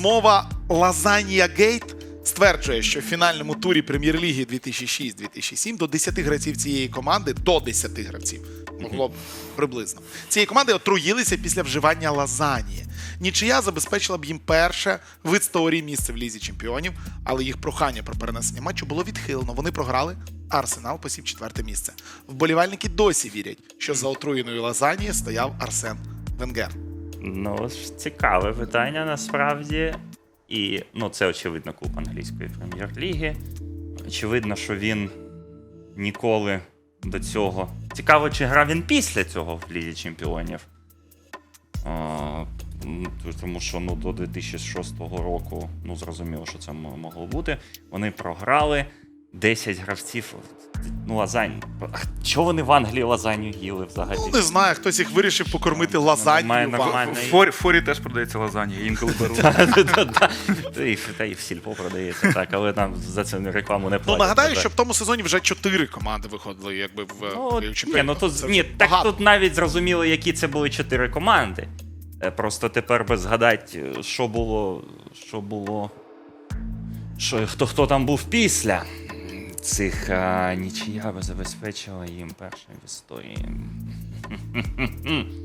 Змова Лазанія Гейт стверджує, що в фінальному турі прем'єр-ліги 2006-2007 до 10 гравців цієї команди, до 10 гравців, могло б приблизно, цієї команди отруїлися після вживання лазанії. Нічия забезпечила б їм перше в історії місце в лізі чемпіонів, але їх прохання про перенесення матчу було відхилено. Вони програли. Арсенал посів четверте місце. Вболівальники досі вірять, що за отруєною лазанією стояв Арсен Венгер. Ну, цікаве питання насправді. І ну, це очевидно клуб англійської прем'єр-ліги. Очевидно, що він ніколи до цього. Цікаво, чи грав він після цього в Лізі Чемпіонів. А, тому що ну, до 2006 року, ну зрозуміло, що це могло бути. Вони програли 10 гравців. Ну, лазань. Чого вони в Англії лазанью їли взагалі? Ну, не знаю, хтось їх вирішив покормити лазанью. Немає в- нормально. В форі, в форі теж продається лазанья, я інколи беру. Та-та-та. І в сільпо продається, так, але там за це рекламу не Ну, нагадаю, що в тому сезоні вже чотири команди виходили, якби в Ну, ні, ну тут, ні, так тут навіть зрозуміло, які це були чотири команди. Е, Просто тепер би згадати, е, що було. Що було. Що, хто, хто там був після цих а, нічия би забезпечила їм першим в історії.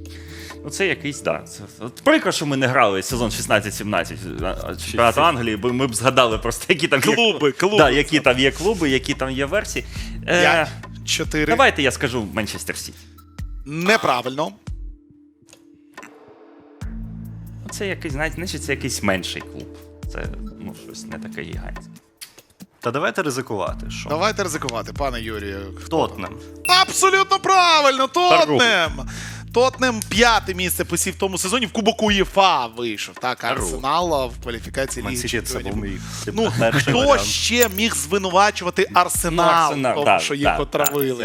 Ну, це якийсь, да. Це, от прикро, що ми не грали сезон 16-17 а, а, чемпіонату Англії, бо ми б згадали просто, які там є Клуби, клуби. Да, які там є клуби, які там є версії. Е, П'ять, чотири. Давайте я скажу Манчестер Сіті. Неправильно. Це якийсь, знаєте, значить, це якийсь менший клуб. Це ну, щось не таке гігантське. Та давайте ризикувати. Що? Давайте ризикувати, пане Юрію. Тотнем. Абсолютно правильно! Тотнем! Тотнем п'яте місце посів в тому сезоні в Кубоку ЄФА вийшов. Так, Арсенал в кваліфікації Ліги Чемпіонів. мій типу, Ну, хто варіант. ще міг звинувачувати Арсенал, Ну, Арсенал, тому, да, що їх так, отравили? Так,